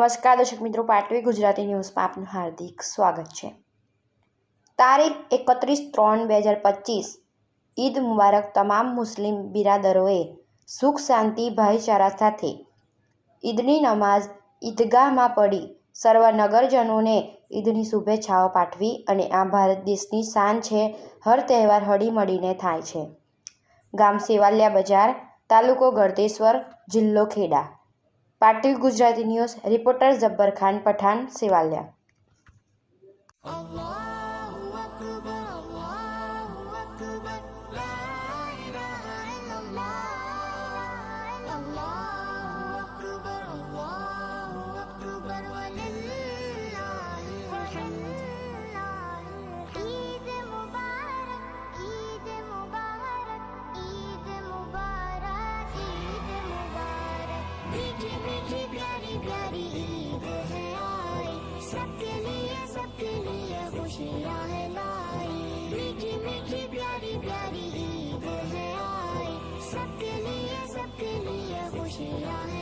નમસ્કાર, દર્શક મિત્રો, પાટવી ગુજરાતી ન્યૂઝમાં આપનું હાર્દિક સ્વાગત છે. તારીખ એકત્રીસ ત્રણ બે હજાર પચીસ, ઈદ મુબારક તમામ મુસ્લિમ બિરાદરોએ સુખ, શાંતિ, ભાઈચારા સાથે ઈદની નમાઝ ઈદગાહમાં પડી. સર્વ નગરજનોને ઈદની શુભેચ્છાઓ પાઠવી અને આ ભારત દેશની શાન છે, હર તહેવાર હળીમળીને થાય છે. ગામ સેવાલિયા બજાર, તાલુકો ગળતેશ્વર, જિલ્લો ખેડા. Patil Gujarati news reporter Jabbar Khan Pathan Sevaliya. सबके लिए सबके लिए खुशियाँ है लाई मीठी मीठी, प्यारी प्यारी ईद है आई सबके लिए सबके लिए खुशियाँ है